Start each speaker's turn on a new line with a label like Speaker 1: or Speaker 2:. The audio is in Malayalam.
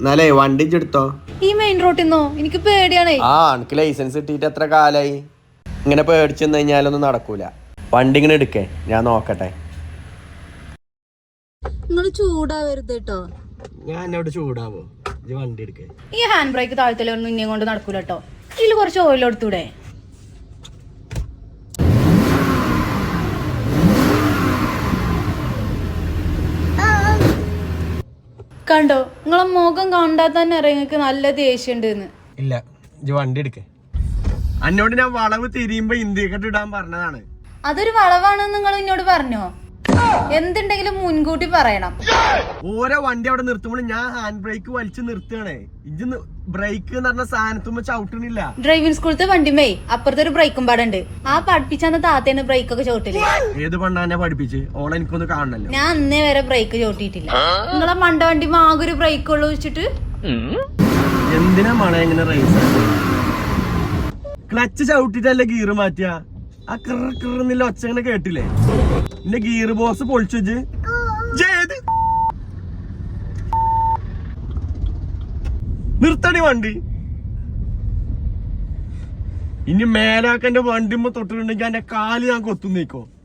Speaker 1: എന്നാലേ വണ്ടി എടുത്തോ?
Speaker 2: ഈ മെയിൻ റോട്ടിൽ നിന്നോ എനിക്ക് പേടിയാണേ.
Speaker 1: ആ എനിക്ക് ലൈസൻസ് കിട്ടിയിട്ട് എത്ര കാലായി? ഇങ്ങനെ പേടിച്ചു നിന്ന് കഴിഞ്ഞാലൊന്നും നടക്കൂല. വണ്ടി ഇങ്ങനെ എടുക്കേ ഞാൻ നോക്കട്ടെ.
Speaker 2: നിങ്ങൾ ചൂടാവരുത് കേട്ടോ.
Speaker 1: ഞാൻ എന്നോട് ചൂടാവോ? ഇത് വണ്ടി എടുക്കേ.
Speaker 2: ഈ ഹാൻഡ് ബ്രേക്ക് താഴ്ത്തലൊന്നും ഇനിയും കൊണ്ട് നടക്കൂല കേട്ടോ. ഇതിൽ കുറച്ച് ഓയിൽ എടുത്തൂടെ? കണ്ടോ? നിങ്ങളെ മുഖം കണ്ടാ തന്നെ അറിയാം നല്ല ദേഷ്യം ഉണ്ടെന്ന്
Speaker 1: ഇല്ല ഇത് വണ്ടി എടുക്കേ. അന്നോട് ഞാൻ വളവ് തിരിയുമ്പോ ഇന്ത്യക്കട്ട് ഇടാൻ പറഞ്ഞതാണ്.
Speaker 2: അതൊരു വളവാണെന്ന് നിങ്ങൾ എന്നോട് പറഞ്ഞോ? എന്തുണ്ടെങ്കിലും മുൻകൂട്ടി പറയണം.
Speaker 1: ഓരോ വണ്ടി അവിടെ നിർത്തുമ്പോൾ ഞാൻ ഹാൻഡ് ബ്രേക്ക് വലിച്ചു നിർത്തുകയാണേ ഇജ് ബ്രേക്ക് എന്ന് പറഞ്ഞ സാധനത്തുമ്പോ ചവിട്ടണില്ല.
Speaker 2: ഡ്രൈവിംഗ് സ്കൂളത്തെ വണ്ടിമേ അപ്പുറത്തെ ഒരു ബ്രേക്കും പാടുണ്ട്. ആ പഠിപ്പിച്ചന്ന് താത്തേന് ബ്രേക്കൊക്കെ ചവിട്ടില്ല
Speaker 1: ഏത് പണ്ടാനെ പഠിപ്പിച്ച്? ഓളെ എനിക്കൊന്ന് കാണണല്ലോ.
Speaker 2: ഞാൻ അന്നേ വരെ ബ്രേക്ക് ചോട്ടിയിട്ടില്ല നിങ്ങളെ മണ്ട വണ്ടി ആകെ ഒരു ബ്രേക്ക് ഉള്ളു വെച്ചിട്ട്?
Speaker 1: എന്തിനാ മണ എങ്ങനെ റേസ് ക്ലച്ച് ചവിട്ടിട്ടല്ലേ ഗീറ് മാറ്റിയ? ആ കിറ ഒച്ച ഇങ്ങനെ കേട്ടില്ലേ? എന്റെ ഗീർ ബോസ് പൊളിച്ചു ജേത് നിർത്തടി വണ്ടി. ഇനി മേലാക്കന്റെ വണ്ടിമ്മ തൊട്ടിട്ടുണ്ടെങ്കിൽ എന്റെ കാൽ ഞാൻ കൊത്തുന്നേക്കോ. നീക്കോ